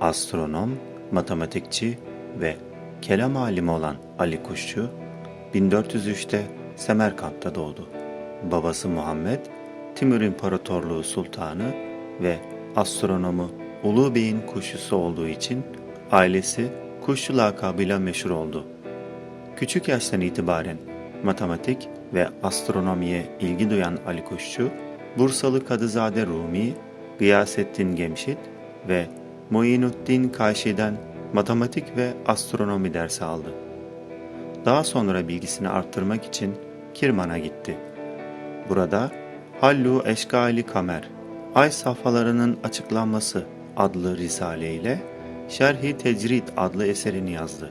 Astronom, matematikçi ve kelam alimi olan Ali Kuşçu 1403'te Semerkant'ta doğdu. Babası Muhammed, Timur İmparatorluğu Sultanı ve astronomu Ulu Bey'in kuşçusu olduğu için ailesi Kuşçu lakabıyla meşhur oldu. Küçük yaştan itibaren matematik ve astronomiye ilgi duyan Ali Kuşçu, Bursalı Kadızade Rumi, Gıyasettin Gemşit ve Muinuddin Kaşi'den matematik ve astronomi dersi aldı. Daha sonra bilgisini arttırmak için Kirman'a gitti. Burada Hallu Eşkali Kamer, Ay safhalarının açıklanması adlı risale ile Şerhi Tecrid adlı eserini yazdı.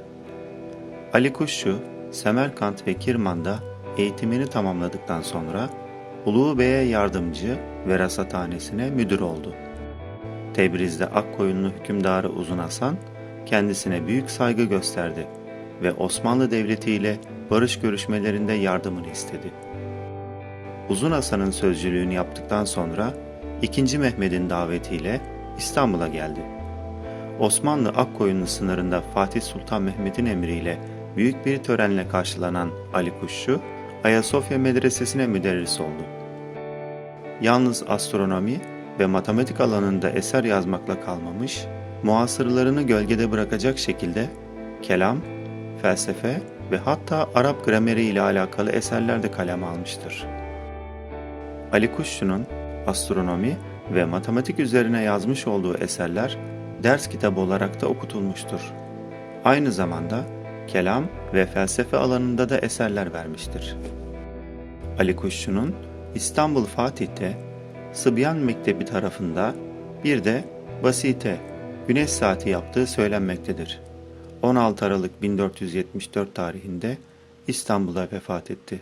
Ali Kuşçu, Semerkant ve Kirman'da eğitimini tamamladıktan sonra Ulu Bey'e yardımcı ve rasathanesine müdür oldu. Tebriz'de Akkoyunlu hükümdarı Uzun Hasan kendisine büyük saygı gösterdi ve Osmanlı Devleti ile barış görüşmelerinde yardımını istedi. Uzun Hasan'ın sözcülüğünü yaptıktan sonra 2. Mehmet'in davetiyle İstanbul'a geldi. Osmanlı Akkoyunlu sınırında Fatih Sultan Mehmet'in emriyle büyük bir törenle karşılanan Ali Kuşçu, Ayasofya Medresesi'ne müderris oldu. Yalnız astronomi ve matematik alanında eser yazmakla kalmamış, muasırlarını gölgede bırakacak şekilde kelam, felsefe ve hatta Arap grameri ile alakalı eserler de kaleme almıştır. Ali Kuşçu'nun astronomi ve matematik üzerine yazmış olduğu eserler ders kitabı olarak da okutulmuştur. Aynı zamanda kelam ve felsefe alanında da eserler vermiştir. Ali Kuşçu'nun İstanbul Fatih'te Sıbyan Mektebi tarafında bir de Basite, güneş saati yaptığı söylenmektedir. 16 Aralık 1474 tarihinde İstanbul'a vefat etti.